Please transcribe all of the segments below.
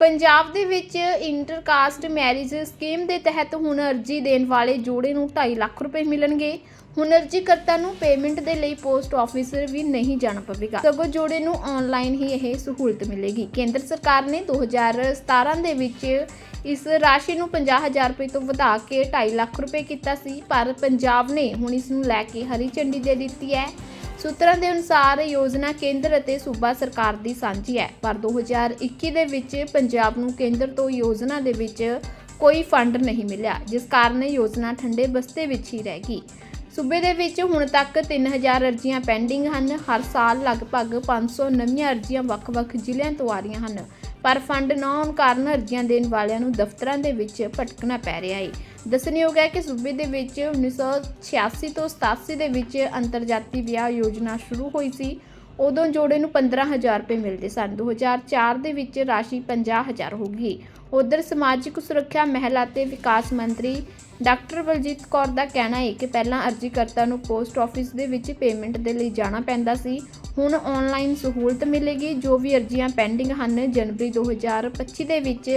ਪੰਜਾਬ ਦੇ ਵਿੱਚ intercaste marriage scheme ਦੇ ਤਹਿਤ ਹੁਣ ਅਰਜੀ ਦੇਣ ਵਾਲੇ ਜੋੜੇ ਨੂੰ 2.5 ਲੱਖ ਰੁਪਏ ਮਿਲਣਗੇ। ਹੁਣ ਅਰਜੀਕਰਤਾ ਨੂੰ ਪੇਮੈਂਟ ਦੇ ਲਈ ਪੋਸਟ ਆਫਿਸ ਵੀ ਨਹੀਂ ਜਾਣਾ ਪਵੇਗਾ। ਸਗੋਂ ਜੋੜੇ ਨੂੰ ਆਨਲਾਈਨ ਹੀ ਇਹ ਸਹੂਲਤ ਮਿਲੇਗੀ। ਕੇਂਦਰ ਸਰਕਾਰ ਨੇ 2017 ਦੇ ਵਿੱਚ ਇਸ ਰਾਸ਼ੀ ਨੂੰ 50000 ਰੁਪਏ ਤੋਂ ਵਧਾ ਕੇ 2.5 ਲੱਖ ਰੁਪਏ ਕੀਤਾ ਸੀ, ਪਰ ਪੰਜਾਬ ਨੇ ਹੁਣ ਇਸ ਨੂੰ ਲੈ ਕੇ ਹਰੀ ਝੰਡੀ ਦੇ ਦਿੱਤੀ ਹੈ। ਸੂਤਰਾਂ ਦੇ ਅਨੁਸਾਰ ਯੋਜਨਾ ਕੇਂਦਰ ਅਤੇ ਸੂਬਾ ਸਰਕਾਰ ਦੀ ਸਾਂਝੀ ਹੈ। ਪਰ 2021 ਦੇ ਵਿੱਚ ਪੰਜਾਬ ਨੂੰ ਕੇਂਦਰ ਤੋਂ ਯੋਜਨਾ ਦੇ ਵਿੱਚ ਕੋਈ ਫੰਡ ਨਹੀਂ ਮਿਲਿਆ, ਜਿਸ ਕਾਰਨ ਯੋਜਨਾ ਠੰਡੇ ਬਸਤੇ ਵਿੱਚ ਹੀ ਰਹਿ ਗਈ। ਸੂਬੇ ਦੇ ਵਿੱਚ ਹੁਣ ਤੱਕ 3000 ਅਰਜ਼ੀਆਂ ਪੈਂਡਿੰਗ ਹਨ। ਹਰ ਸਾਲ ਲਗਭਗ 500 ਨਵੀਆਂ ਅਰਜ਼ੀਆਂ ਵੱਖ-ਵੱਖ ਜ਼ਿਲ੍ਹਿਆਂ ਤੋਂ ਆ ਰਹੀਆਂ ਹਨ। ਪਰ ਫੰਡ ਨਾ ਹੋਣ ਕਾਰਨ ਅਰਜ਼ੀਆਂ ਦੇਣ ਵਾਲਿਆਂ ਨੂੰ ਦਫ਼ਤਰਾਂ ਦੇ ਵਿੱਚ ਭਟਕਣਾ ਪੈ ਰਿਹਾ ਹੈ ਦੱਸਣਯੋਗ ਹੈ ਕਿ ਸੂਬੇ ਦੇ ਵਿੱਚ 1986 ਤੋਂ 87 ਦੇ ਵਿੱਚ ਅੰਤਰਜਾਤੀ ਵਿਆਹ ਯੋਜਨਾ ਸ਼ੁਰੂ ਹੋਈ ਸੀ। ਉਦੋਂ ਜੋੜੇ ਨੂੰ 15000 ਰੁਪਏ ਮਿਲਦੇ ਸਨ। 2004 ਦੇ ਵਿੱਚ ਰਾਸ਼ੀ 50000 ਹੋ ਗਈ। ਉਧਰ ਸਮਾਜਿਕ ਸੁਰੱਖਿਆ, ਮਹਿਲਾ ਤੇ ਵਿਕਾਸ ਮੰਤਰੀ ਡਾਕਟਰ ਬਲਜੀਤ ਕੌਰ ਦਾ ਕਹਿਣਾ ਹੈ ਕਿ ਪਹਿਲਾਂ ਅਰਜ਼ੀਕਰਤਾ ਨੂੰ ਪੋਸਟ ਆਫਿਸ ਦੇ ਵਿੱਚ ਪੇਮੈਂਟ ਦੇ ਲਈ ਜਾਣਾ ਪੈਂਦਾ ਸੀ। ਹੁਣ ਆਨਲਾਈਨ ਸਹੂਲਤ ਮਿਲੇਗੀ, ਜੋ ਵੀ ਅਰਜ਼ੀਆਂ ਪੈਂਡਿੰਗ ਹਨ, ਜਨਵਰੀ 2025 ਦੇ ਵਿੱਚ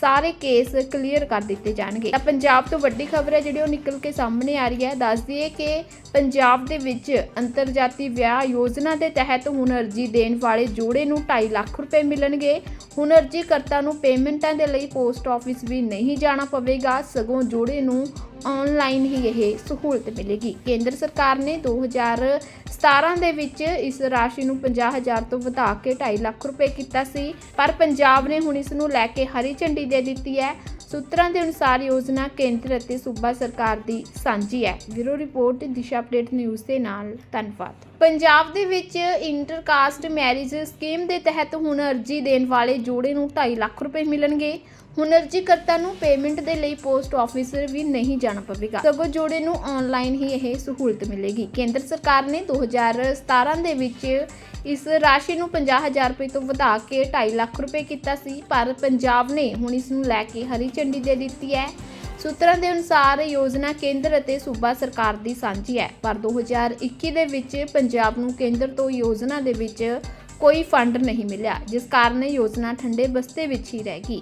ਸਾਰੇ ਕੇਸ ਕਲੀਅਰ ਕਰ ਦਿੱਤੇ ਜਾਣਗੇ। ਤਾਂ ਪੰਜਾਬ ਤੋਂ ਵੱਡੀ ਖਬਰ ਹੈ, ਜਿਹੜੀ ਉਹ ਨਿਕਲ ਕੇ ਸਾਹਮਣੇ ਆ ਰਹੀ ਹੈ। ਦੱਸ ਦਈਏ ਕਿ ਪੰਜਾਬ ਦੇ ਵਿੱਚ ਅੰਤਰਜਾਤੀ ਵਿਆਹ ਯੋਜਨਾ ਦੇ ਤਹਿਤ ਹੁਣ ਅਰਜ਼ੀ ਦੇਣ ਵਾਲੇ ਜੋੜੇ ਨੂੰ 2.5 ਲੱਖ ਰੁਪਏ ਮਿਲਣਗੇ। ਹੁਣ ਅਰਜ਼ੀ ਕਰਤਾ ਨੂੰ ਪੇਮੈਂਟਾਂ ਦੇ ਲਈ ਪੋਸਟ ਆਫਿਸ ਵੀ ਨਹੀਂ ਜਾਣਾ ਪਵੇਗਾ। ਸਗੋਂ ਜੋੜੇ ਨੂੰ ਆਨਲਾਈਨ ਹੀ ਇਹ ਸਹੂਲਤ ਮਿਲੇਗੀ। ਕੇਂਦਰ ਸਰਕਾਰ ਨੇ 2017 ਦੇ ਵਿੱਚ ਇਸ ਰਾਸ਼ੀ ਨੂੰ 50000 ਤੋਂ ਵਧਾ ਕੇ 2.5 ਲੱਖ ਰੁਪਏ ਕੀਤਾ ਸੀ। ਪਰ ਪੰਜਾਬ ਨੇ ਹੁਣ ਇਸ ਨੂੰ ਲੈ ਕੇ ਹਰੀ ਝੰਡੀ ਦੇ ਦਿੱਤੀ ਹੈ। ਸੂਤਰਾਂ ਦੇ ਅਨੁਸਾਰ ਯੋਜਨਾ ਕੇਂਦਰ ਅਤੇ ਸੂਬਾ ਸਰਕਾਰ ਦੀ ਸਾਂਝੀ ਹੈ। Bureau report, Disha update, news ਦੇ ਨਾਲ। ਧੰਨਵਾਦ। ਪੰਜਾਬ ਦੇ ਵਿੱਚ ਇੰਟਰਕਾਸਟ ਮੈਰਿਜ ਸਕੀਮ ਦੇ ਤਹਿਤ ਹੁਣ ਅਰਜੀ ਦੇਣ ਵਾਲੇ ਜੋੜੇ ਨੂੰ 2.5 ਲੱਖ ਰੁਪਏ ਮਿਲਣਗੇ। ਹੁਣ ਅਰਜੀਕਰਤਾ ਨੂੰ ਪੇਮੈਂਟ ਦੇ ਲਈ ਪੋਸਟ ਆਫਿਸ ਵੀ ਨਹੀਂ ਜਾਣਾ ਪਵੇਗਾ। ਸਗੋਂ ਜੋੜੇ ਨੂੰ ਆਨਲਾਈਨ ਹੀ ਇਹ ਸਹੂਲਤ ਮਿਲੇਗੀ। ਕੇਂਦਰ ਸਰਕਾਰ ਨੇ 2017 ਦੇ ਵਿੱਚ ਇਸ ਰਾਸ਼ੀ ਨੂੰ 50000 ਰੁਪਏ ਤੋਂ ਵਧਾ ਕੇ 2.5 ਲੱਖ ਰੁਪਏ ਕੀਤਾ ਸੀ। ਪਰ ਪੰਜਾਬ ਨੇ ਹੁਣ ਇਸ ਨੂੰ ਲੈ ਕੇ ਹਰੀ ਝੰਡੀ ਦੇ ਦਿੱਤੀ ਹੈ। ਸੂਤਰਾਂ ਦੇ ਅਨੁਸਾਰ ਯੋਜਨਾ ਕੇਂਦਰ ਅਤੇ ਸੂਬਾ ਸਰਕਾਰ ਦੀ ਸਾਂਝੀ ਹੈ। ਪਰ 2021 ਦੇ ਵਿੱਚ ਪੰਜਾਬ ਨੂੰ ਕੇਂਦਰ ਤੋਂ ਯੋਜਨਾ ਦੇ ਵਿੱਚ ਕੋਈ ਫੰਡ ਨਹੀਂ ਮਿਲਿਆ, ਜਿਸ ਕਾਰਨ ਯੋਜਨਾ ਠੰਡੇ ਬਸਤੇ ਵਿੱਚ ਹੀ ਰਹਿ ਗਈ।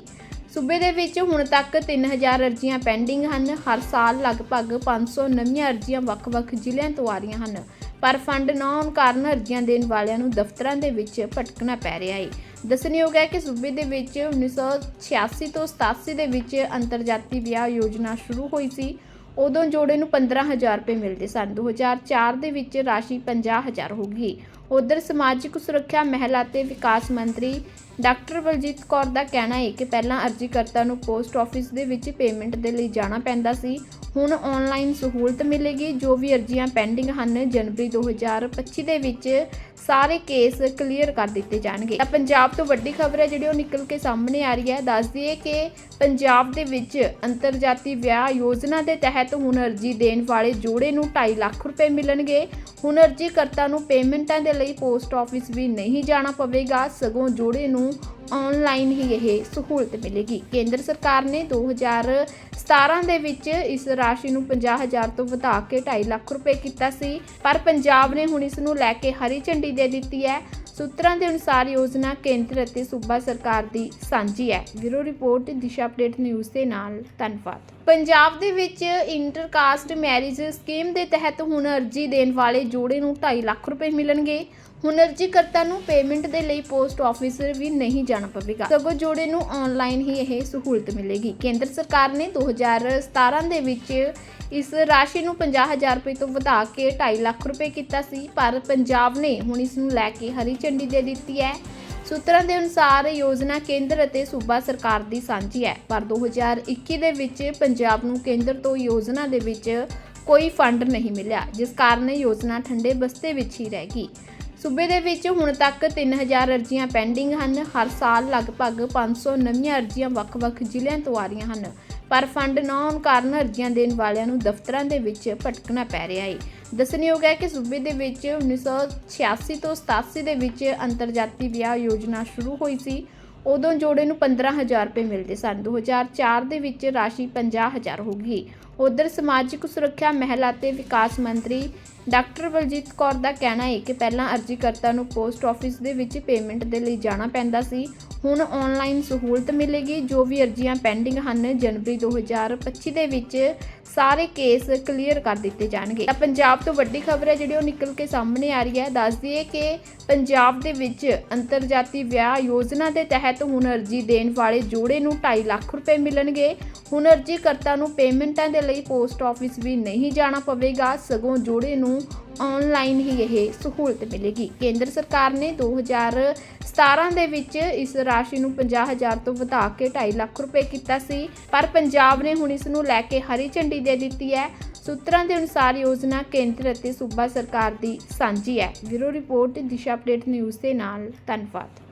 ਸੂਬੇ ਦੇ ਵਿੱਚ ਹੁਣ ਤੱਕ 3000 ਅਰਜ਼ੀਆਂ ਪੈਂਡਿੰਗ ਹਨ। ਹਰ ਸਾਲ ਲਗਭਗ 500 ਨਵੀਆਂ ਅਰਜ਼ੀਆਂ ਵੱਖ-ਵੱਖ ਜ਼ਿਲ੍ਹਿਆਂ ਤੋਂ ਆ ਰਹੀਆਂ ਹਨ। ਪਰ ਫੰਡ ਨਾ ਆਉਣ ਕਾਰਨ ਅਰਜ਼ੀਆਂ ਦੇਣ ਵਾਲਿਆਂ ਨੂੰ ਦਫ਼ਤਰਾਂ ਦੇ ਵਿੱਚ ਭਟਕਣਾ ਪੈ ਰਿਹਾ ਹੈ ਦੱਸਣਯੋਗ ਹੈ ਕਿ ਸੂਬੇ ਦੇ ਵਿੱਚ 1986 ਤੋਂ 87 ਦੇ ਵਿੱਚ ਅੰਤਰਜਾਤੀ ਵਿਆਹ ਯੋਜਨਾ ਸ਼ੁਰੂ ਹੋਈ ਸੀ। ਉਦੋਂ ਜੋੜੇ ਨੂੰ 15000 ਰੁਪਏ ਮਿਲਦੇ ਸਨ। 2004 ਦੇ ਵਿੱਚ ਰਾਸ਼ੀ 50000 ਹੋ ਗਈ। ਉਧਰ ਸਮਾਜਿਕ ਸੁਰੱਖਿਆ, ਮਹਿਲਾ ਤੇ ਵਿਕਾਸ ਮੰਤਰੀ ਡਾਕਟਰ ਬਲਜੀਤ ਕੌਰ ਦਾ ਕਹਿਣਾ ਹੈ ਕਿ ਪਹਿਲਾਂ ਅਰਜ਼ੀਕਰਤਾ ਨੂੰ ਪੋਸਟ ਆਫਿਸ ਦੇ ਵਿੱਚ ਪੇਮੈਂਟ ਦੇ ਲਈ ਜਾਣਾ ਪੈਂਦਾ ਸੀ। ਹੁਣ ਆਨਲਾਈਨ ਸਹੂਲਤ ਮਿਲੇਗੀ, ਜੋ ਵੀ ਅਰਜ਼ੀਆਂ ਪੈਂਡਿੰਗ ਹਨ, ਜਨਵਰੀ 2025 ਦੇ ਵਿੱਚ ਸਾਰੇ ਕੇਸ ਕਲੀਅਰ ਕਰ ਦਿੱਤੇ ਜਾਣਗੇ। ਤਾਂ ਪੰਜਾਬ ਤੋਂ ਵੱਡੀ ਖਬਰ ਹੈ ਜਿਹੜੀ ਉਹ ਨਿਕਲ ਕੇ ਸਾਹਮਣੇ ਆ ਰਹੀ ਹੈ। ਦੱਸ ਦਈਏ ਕਿ ਪੰਜਾਬ ਦੇ ਵਿੱਚ ਅੰਤਰਜਾਤੀ ਵਿਆਹ ਯੋਜਨਾ ਦੇ ਤਹਿਤ ਹੁਣ ਅਰਜ਼ੀ ਦੇਣ ਵਾਲੇ ਜੋੜੇ ਨੂੰ 2.5 ਲੱਖ ਰੁਪਏ ਮਿਲਣਗੇ। ਹੁਣ ਅਰਜ਼ੀਕਰਤਾ ਨੂੰ ਪੇਮੈਂਟਾਂ ਦੇ ਲਈ ਪੋਸਟ ਆਫਿਸ ਵੀ ਨਹੀਂ ਜਾਣਾ ਪਵੇਗਾ। ਸਗੋਂ ਜੋੜੇ ਨੂੰ ਆਨਲਾਈਨ ਹੀ ਇਹ ਸਹੂਲਤ ਮਿਲੇਗੀ। ਕੇਂਦਰ ਸਰਕਾਰ ਨੇ 2017 ਦੇ ਵਿੱਚ ਇਸ ਰਾਸ਼ੀ ਨੂੰ 50000 ਤੋਂ ਵਧਾ ਕੇ 2.5 ਲੱਖ ਰੁਪਏ ਕੀਤਾ ਸੀ। ਪਰ ਪੰਜਾਬ ਨੇ ਹੁਣ ਇਸ ਨੂੰ ਲੈ ਕੇ ਹਰੀ ਝੰਡੀ ਦੇ ਦਿੱਤੀ ਹੈ। ਸੂਤਰਾਂ ਦੇ ਅਨੁਸਾਰ ਯੋਜਨਾ ਕੇਂਦਰ ਅਤੇ ਸੂਬਾ ਸਰਕਾਰ ਦੀ ਸਾਂਝੀ ਹੈ। Bureau report, Disha update, news ਦੇ ਨਾਲ ਧੰਨਵਾਦ। ਪੰਜਾਬ ਦੇ ਵਿੱਚ ਇੰਟਰਕਾਸਟ ਮੈਰਿਜ ਸਕੀਮ ਦੇ ਤਹਿਤ ਹੁਣ ਅਰਜੀ ਦੇਣ ਵਾਲੇ ਜੋੜੇ ਨੂੰ 2.5 ਲੱਖ ਰੁਪਏ ਮਿਲਣਗੇ। ਹੁਣ ਅਰਜੀਕਰਤਾ ਨੂੰ ਪੇਮੈਂਟ ਦੇ ਲਈ ਪੋਸਟ ਆਫਿਸ ਵੀ ਨਹੀਂ ਜਾਣਾ ਪਵੇਗਾ। ਸਗੋਂ ਜੋੜੇ ਨੂੰ ਆਨਲਾਈਨ ਹੀ ਇਹ ਸਹੂਲਤ ਮਿਲੇਗੀ। ਕੇਂਦਰ ਸਰਕਾਰ ਨੇ 2017 ਦੇ ਵਿੱਚ ਇਸ ਰਾਸ਼ੀ ਨੂੰ 50000 ਰੁਪਏ ਤੋਂ ਵਧਾ ਕੇ 2.5 ਲੱਖ ਰੁਪਏ ਕੀਤਾ ਸੀ, ਪਰ ਪੰਜਾਬ ਨੇ ਹੁਣ ਇਸ ਨੂੰ ਲੈ ਕੇ ਹਰੀ ਝੰਡੀ ਦੇ ਦਿੱਤੀ ਹੈ। ਸੂਤਰਾਂ ਦੇ ਅਨੁਸਾਰ ਯੋਜਨਾ ਕੇਂਦਰ ਅਤੇ ਸੂਬਾ ਸਰਕਾਰ ਦੀ ਸਾਂਝੀ ਹੈ, ਪਰ 2021 ਦੇ ਵਿੱਚ ਪੰਜਾਬ ਨੂੰ ਕੇਂਦਰ ਤੋਂ ਯੋਜਨਾ ਦੇ ਵਿੱਚ ਕੋਈ ਫੰਡ ਨਹੀਂ ਮਿਲਿਆ, ਜਿਸ ਕਾਰਨ ਯੋਜਨਾ ਠੰਡੇ ਬਸਤੇ ਵਿੱਚ ਹੀ ਰਹਿ ਗਈ। ਸੂਬੇ ਦੇ ਵਿੱਚ ਹੁਣ ਤੱਕ 3000 ਅਰਜ਼ੀਆਂ ਪੈਂਡਿੰਗ ਹਨ। ਹਰ ਸਾਲ ਲਗਭਗ 500 ਨਵੀਆਂ ਅਰਜ਼ੀਆਂ ਵੱਖ-ਵੱਖ ਜ਼ਿਲ੍ਹਿਆਂ ਤੋਂ ਆ ਰਹੀਆਂ ਹਨ। ਪਰ ਫੰਡ ਨਾ ਹੋਣ ਕਾਰਨ ਅਰਜ਼ੀਆਂ ਦੇਣ ਵਾਲਿਆਂ ਨੂੰ ਦਫ਼ਤਰਾਂ ਦੇ ਵਿੱਚ ਭਟਕਣਾ ਪੈ ਰਿਹਾ ਹੈ ਦੱਸਣਯੋਗ ਹੈ ਕਿ ਸੂਬੇ ਦੇ ਵਿੱਚ 1986 ਤੋਂ 87 ਦੇ ਵਿੱਚ ਅੰਤਰਜਾਤੀ ਵਿਆਹ ਯੋਜਨਾ ਸ਼ੁਰੂ ਹੋਈ ਸੀ। ਉਦੋਂ ਜੋੜੇ ਨੂੰ 15000 ਰੁਪਏ ਮਿਲਦੇ ਸਨ। 2004 ਦੇ ਵਿੱਚ ਰਾਸ਼ੀ 50000 ਹੋ ਗਈ। ਉਧਰ ਸਮਾਜਿਕ ਸੁਰੱਖਿਆ ਮਹਿਲਾ ਤੇ ਵਿਕਾਸ ਮੰਤਰੀ ਡਾਕਟਰ ਬਲਜੀਤ ਕੌਰ ਦਾ ਕਹਿਣਾ ਹੈ ਕਿ ਪਹਿਲਾਂ ਅਰਜ਼ੀਕਰਤਾ ਨੂੰ ਪੋਸਟ ਆਫਿਸ ਦੇ ਵਿੱਚ ਪੇਮੈਂਟ ਦੇ ਲਈ ਜਾਣਾ ਪੈਂਦਾ ਸੀ। ਹੁਣ ਆਨਲਾਈਨ ਸਹੂਲਤ ਮਿਲੇਗੀ, ਜੋ ਵੀ ਅਰਜ਼ੀਆਂ ਪੈਂਡਿੰਗ ਹਨ, ਜਨਵਰੀ 2025 ਦੇ ਵਿੱਚ ਸਾਰੇ ਕੇਸ ਕਲੀਅਰ ਕਰ ਦਿੱਤੇ ਜਾਣਗੇ। ਤਾਂ ਪੰਜਾਬ ਤੋਂ ਵੱਡੀ ਖਬਰ ਹੈ ਜਿਹੜੀ, ਉਹ ਨਿਕਲ ਕੇ ਸਾਹਮਣੇ ਆ ਰਹੀ ਹੈ। ਦੱਸ ਦਈਏ ਕਿ ਪੰਜਾਬ ਦੇ ਵਿੱਚ ਅੰਤਰਜਾਤੀ ਵਿਆਹ ਯੋਜਨਾ ਦੇ ਤਹਿਤ ਹੁਣ ਅਰਜ਼ੀ ਦੇਣ ਵਾਲੇ ਜੋੜੇ ਨੂੰ 2.5 ਲੱਖ ਰੁਪਏ ਮਿਲਣਗੇ। ਹੁਣ ਅਰਜ਼ੀ ਕਰਤਾ ਨੂੰ ਪੇਮੈਂਟਾਂ ਦੇ ਲਈ ਪੋਸਟ ਆਫਿਸ ਵੀ ਨਹੀਂ ਜਾਣਾ ਪਵੇਗਾ। ਸਗੋਂ ਜੋੜੇ ਨੂੰ ਆਨਲਾਈਨ ਹੀ ਇਹ ਸਹੂਲਤ ਮਿਲੇਗੀ। ਕੇਂਦਰ ਸਰਕਾਰ ਨੇ 2017 ਦੇ ਵਿੱਚ ਇਸ ਰਾਸ਼ੀ ਨੂੰ 50000 ਤੋਂ ਵਧਾ ਕੇ 2.5 ਲੱਖ ਰੁਪਏ ਕੀਤਾ ਸੀ। ਪਰ ਪੰਜਾਬ ਨੇ ਹੁਣ ਇਸ ਨੂੰ ਲੈ ਕੇ ਹਰੀ ਝੰਡੀ ਦੇ ਦਿੱਤੀ ਹੈ। ਸੂਤਰਾਂ ਦੇ ਅਨੁਸਾਰ ਯੋਜਨਾ ਕੇਂਦਰ ਅਤੇ ਸੂਬਾ ਸਰਕਾਰ ਦੀ ਸਾਂਝੀ ਹੈ। Bureau report, Disha update news ਦੇ ਨਾਲ। ਧੰਨਵਾਦ।